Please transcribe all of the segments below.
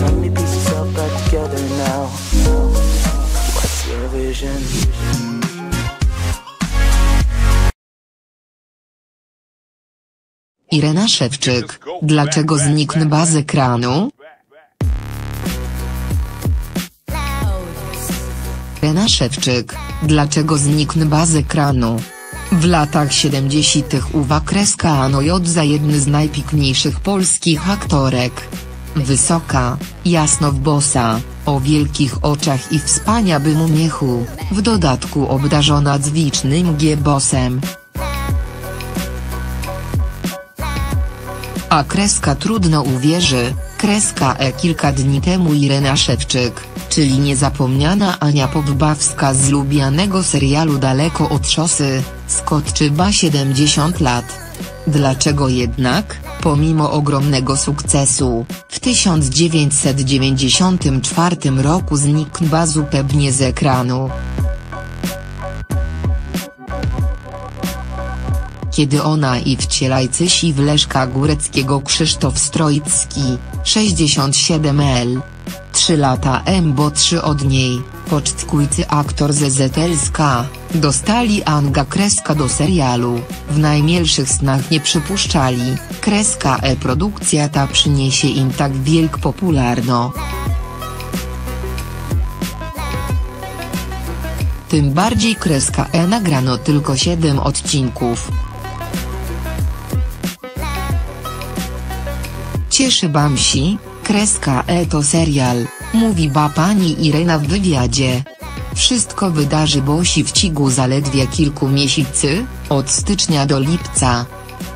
back together now. What's your vision? Irena Szewczyk, dlaczego zniknł baz ekranu? Irena Szewczyk, dlaczego zniknł baz ekranu? W latach 70. uwa kreska Anojot za jedny z najpiękniejszych polskich aktorek. Wysoka, jasnowbosa, o wielkich oczach i wspaniałym umiechu, w dodatku obdarzona dzwicznym giebosem. A kreska trudno uwierzy, kreska E kilka dni temu Irena Szewczyk, czyli niezapomniana Ania Podbawska z lubianego serialu Daleko od szosy, skoczyła 70 lat. Dlaczego jednak, pomimo ogromnego sukcesu, w 1994 roku zniknęła zupełnie z ekranu? kiedy ona i wcielajcysi w Leszka Góreckiego Krzysztof Strojcki, 67L. 3 lata M bo 3 od niej, pocztkujcy aktor ze ZLSK, dostali Anga Kreska do serialu, w najmielszych snach nie przypuszczali, Kreska E produkcja ta przyniesie im tak wielk popularno. Tym bardziej Kreska E nagrano tylko 7 odcinków. Cieszy Bamsi, kreska E to serial, mówi ba pani Irena w wywiadzie. Wszystko wydarzy Bosi w cigu zaledwie kilku miesięcy, od stycznia do lipca.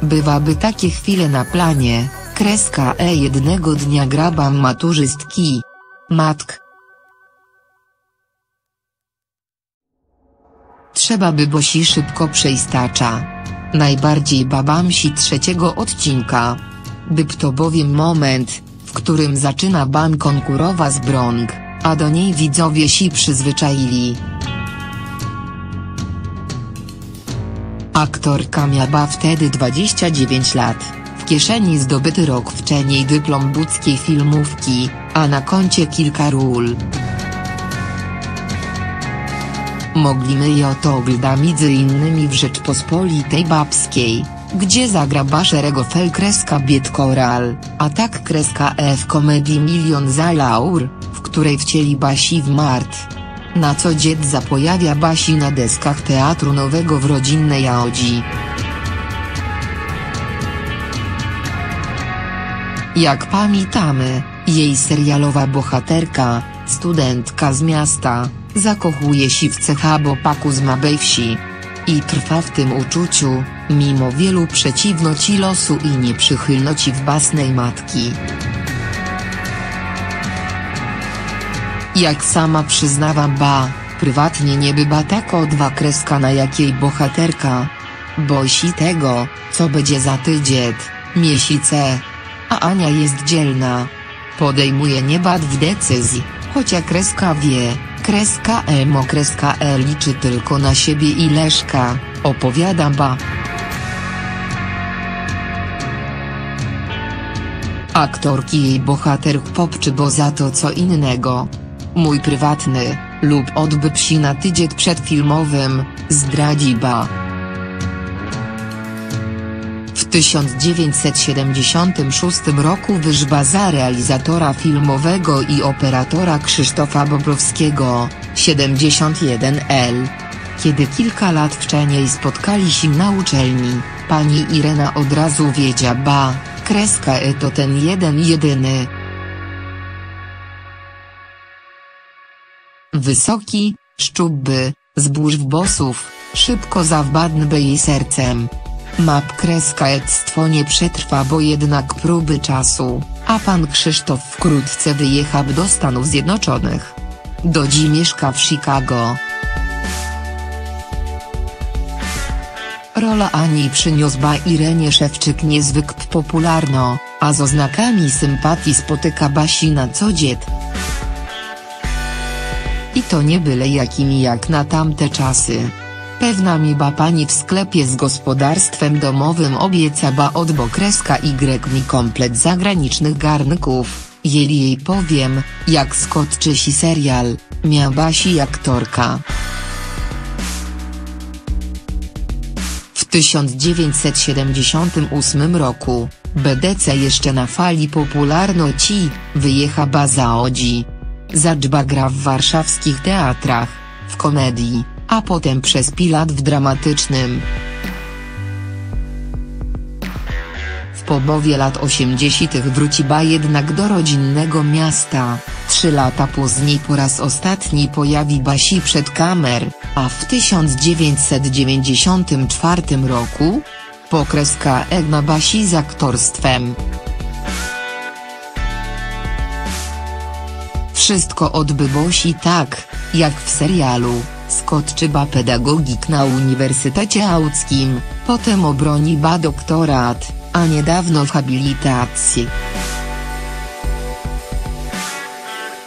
Bywaby takie chwile na planie, kreska E jednego dnia grabam maturzystki. Matk. Trzeba by Bosi szybko przejstacza. Najbardziej babamsi trzeciego odcinka. Byb to bowiem moment, w którym zaczyna ban konkurować z Brąg, a do niej widzowie si przyzwyczaili. Aktorka miała wtedy 29 lat, w kieszeni zdobyty rok wcześniej dyplom łódzkiej filmówki, a na koncie kilka ról. Mogliśmy ją to oglądać między innymi w Rzeczpospolitej Babskiej, gdzie zagra szerego fel kreska Koral, a tak kreska w komedii Milion za Laur, której wcieli Basi w Mart. Na co dzied zapojawia Basi na deskach Teatru Nowego w rodzinnej Aodzi. Jak pamiętamy, jej serialowa bohaterka, studentka z miasta, zakochuje się w cechabo paku z małej wsi. I trwa w tym uczuciu, mimo wielu przeciwności losu i nieprzychylności własnej matki. Jak sama przyznawa ba, prywatnie nie bywa taka odwa kreska na jakiej bohaterka. Bosi tego, co będzie za tydzień, miesiące. A Ania jest dzielna. Podejmuje niebad w decyzji, chociaż kreska wie, kreska emo kreska e liczy tylko na siebie i Leszka, opowiada ba. Aktorki jej bohater popczy bo za to co innego. Mój prywatny, lub odby psi na tydzień przedfilmowym, zdradzi ba. W 1976 roku wyżba za realizatora filmowego i operatora Krzysztofa Bobrowskiego, 71L. Kiedy kilka lat wcześniej spotkali się na uczelni, pani Irena od razu wiedziała ba, kreska E to ten jeden jedyny. Wysoki, szczupły, zbóż bosów, szybko zawbadnby jej sercem. Map kreska ectwo nie przetrwa bo jednak próby czasu, a pan Krzysztof wkrótce wyjechał do Stanów Zjednoczonych. Do dziś mieszka w Chicago. Rola Ani przyniosła Irenie Szewczyk niezwykle popularno, a z oznakami sympatii spotyka Basi na co dzień. To nie byle jakimi jak na tamte czasy. Pewna mi ba pani w sklepie z gospodarstwem domowym obiecała od bokreska Y mi komplet zagranicznych garnków, Jeli jej powiem, jak skoczy si serial, mia basi aktorka. W 1978 roku, BDC jeszcze na fali popularności, wyjecha baza Odzi. Zaczba gra w warszawskich teatrach, w komedii, a potem przez pilat w dramatycznym. W połowie lat 80. wróciła jednak do rodzinnego miasta, trzy lata później po raz ostatni pojawi Basi przed kamer, a w 1994 roku? Pokreska Egna Basi z aktorstwem. Wszystko odbyło się tak, jak w serialu, skoczyła pedagogik na Uniwersytecie Łódzkim, potem obroniła doktorat, a niedawno habilitację.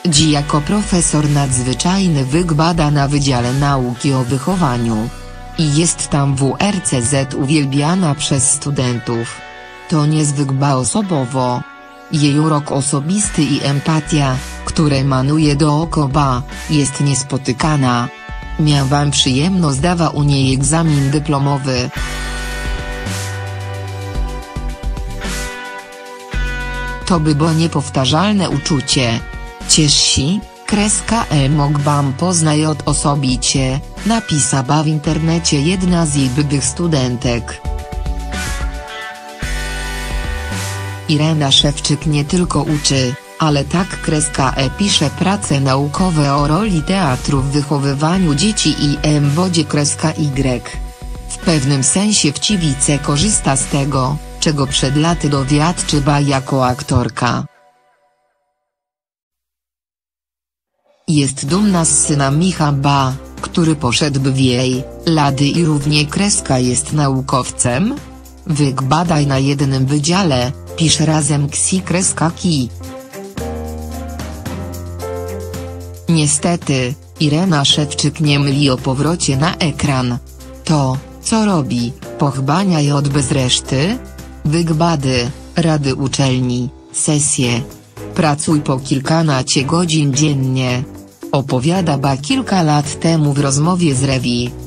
Dzi jako profesor nadzwyczajny wykbada na Wydziale Nauki o Wychowaniu. I jest tam WRCZ uwielbiana przez studentów. To niezwykła osobowo. Jej urok osobisty i empatia, które manuje dookoła, jest niespotykana. Miałam przyjemność zdawa u niej egzamin dyplomowy. To by było niepowtarzalne uczucie. Ciesz się, kreska E mógłbym poznać od osobicie, napisała w internecie jedna z jej byłych studentek. Irena Szewczyk nie tylko uczy, ale tak kreska E pisze prace naukowe o roli teatru w wychowywaniu dzieci i M wodzie kreska Y. W pewnym sensie wciwice korzysta z tego, czego przed laty dowiadczyła jako aktorka. Jest dumna z syna Micha Ba, który poszedł w jej, lady i równie kreska jest naukowcem? Wyk badaj na jednym wydziale, pisze razem ksi kreska ki. Niestety, Irena Szewczyk nie myli o powrocie na ekran. To, co robi, pochbania je od bez reszty? Wygbady, rady uczelni, sesje. Pracuj po kilkanaście godzin dziennie. Opowiada ba kilka lat temu w rozmowie z Rewi.